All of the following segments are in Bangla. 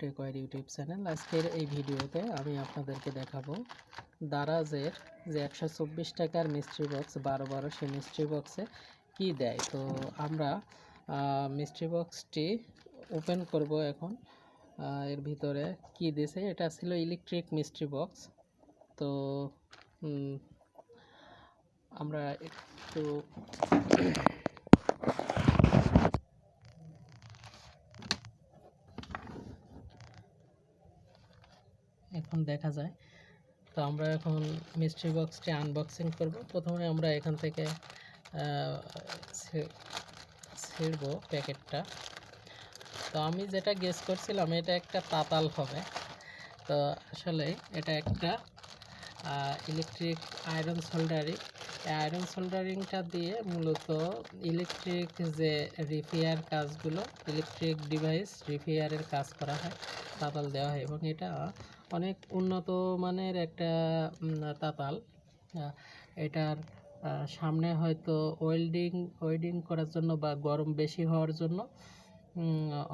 টেকওয়ার ইউটিউব চ্যানেল আজকের এই ভিডিওতে আমি আপনাদেরকে দেখাবো দারাজের যে একশো চব্বিশ টাকার মিস্ট্রি বক্স বারো বারো সেই মিস্ট্রি বক্সে কি দেয়। তো আমরা মিস্ট্রি বক্সটি ওপেন করব এখন। এর ভিতরে কি দিয়েছে? এটা ছিল ইলেকট্রিক মিস্ট্রি বক্স তো আমরা একটু এখন দেখা যায়। তো আমরা এখন মিস্ট্রি বক্সটি আনবক্সিং করব। প্রথমে আমরা এখান থেকে ছিঁড়ব প্যাকেটটা। তো আমি যেটা গেস করছিলাম, এটা একটা তাতাল হবে। তো আসলে এটা একটা ইলেকট্রিক আয়রন সোল্ডারিং আয়রন সোল্ডারিংটা দিয়ে মূলত ইলেকট্রিক যে রিপেয়ার কাজগুলো ইলেকট্রিক ডিভাইস রিপেয়ারের কাজ করা হয়, তাতাল দেওয়া হয়। এবং এটা অনেক উন্নত মানের একটা তাতাল। এটার সামনে হয়তো ওয়েল্ডিং ওয়েল্ডিং করার জন্য বা গরম বেশি হওয়ার জন্য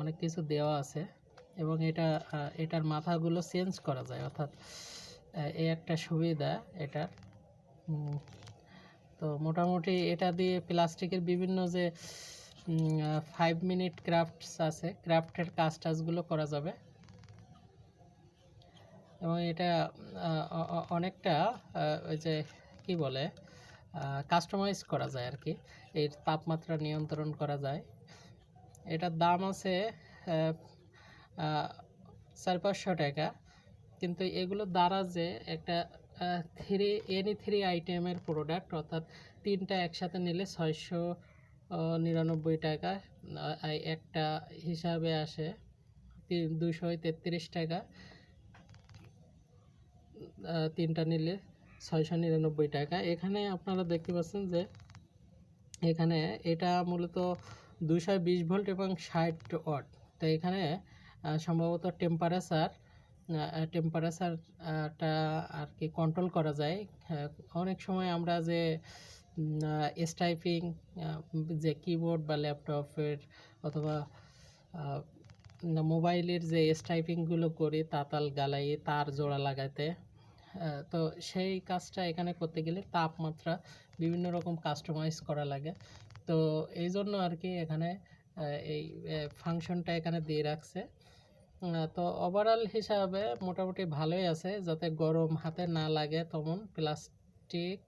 অনেক কিছু দেওয়া আছে। এবং এটা এটার মাথাগুলো চেঞ্জ করা যায়, অর্থাৎ এই একটা সুবিধা এটার তো মোটামুটি এটা দিয়ে প্লাস্টিকের বিভিন্ন যে ফাইভ মিনিট ক্রাফটস আছে ক্রাফটের কাজ টাজগুলো করা যাবে। এবং এটা অনেকটা ওই যে কি বলে কাস্টমাইজ করা যায় আর কি এর তাপমাত্রা নিয়ন্ত্রণ করা যায়। এটার দাম আছে চার পাঁচশো টাকা। কিন্তু এগুলো দ্বারা যে একটা থ্রি এনি থ্রি আইটেমের প্রোডাক্ট অর্থাৎ তিনটা একসাথে নিলে ছয়শো নিরানব্বই টাকা একটা হিসাবে আসে দুশো তেত্রিশ টাকা। তিনটা নিলে ছয়শো নিরানব্বই টাকা। এখানে আপনারা দেখতে পাচ্ছেন যে এখানে এটা মূলত দুশো বিশ ভোল্ট এবং ষাট ওয়াট। তো এখানে সম্ভবত টেম্পারেচার টেম্পারেচারটা আর কি কন্ট্রোল করা যায়। হ্যাঁ, অনেক সময় আমরা যে স্টাইপিং যে কিবোর্ড বা ল্যাপটপের অথবা মোবাইলের যে স্টাইপিংগুলো করি তাতাল গালাই তার জোড়া লাগাতে তো সেই কাজটা এখানে করতে গেলে তাপমাত্রা বিভিন্ন রকম কাস্টমাইজ করা লাগে। তো এই জন্য আর কি এখানে এই ফাংশনটা এখানে দিয়ে রাখছে। তো ওভারঅল হিসাবে মোটামুটি ভালোই আছে, যাতে গরম হাতে না লাগে তেমন প্লাস্টিক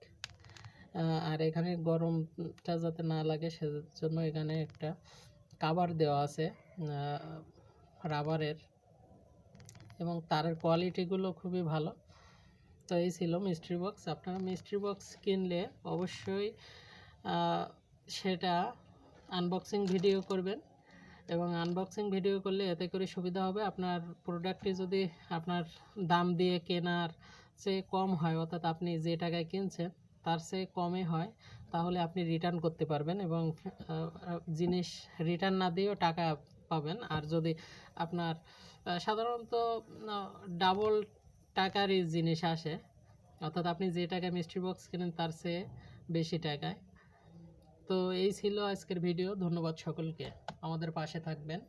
আর এখানে গরমটা যাতে না লাগে সেজন্য এখানে একটা কাভার দেওয়া আছে রাবারের এবং তারের কোয়ালিটিগুলো খুবই ভালো। তো এই ছিল মিস্ট্রি বক্স আপনারা মিস্ট্রি বক্স কিনলে অবশ্যই সেটা আনবক্সিং ভিডিও করবেন। এবং আনবক্সিং ভিডিও করলে এতে করে সুবিধা হবে। আপনার প্রোডাক্টটি যদি আপনার দাম দিয়ে কেনার চেয়ে কম হয়, অর্থাৎ আপনি যে টাকায় কিনছেন, তার চেয়ে কমে হয়, তাহলে আপনি রিটার্ন করতে পারবেন এবং জিনিস রিটার্ন না দিয়েও টাকা পাবেন। আর যদি আপনার সাধারণত ডাবল টাকারই জিনিস আসে, অর্থাৎ আপনি যে টাকায় মিস্ট্রি বক্স কেনেন, তার চেয়ে বেশি টাকায়। তো এই ছিল আজকের ভিডিও ধন্যবাদ সকলকে। আমাদের পাশে থাকবেন।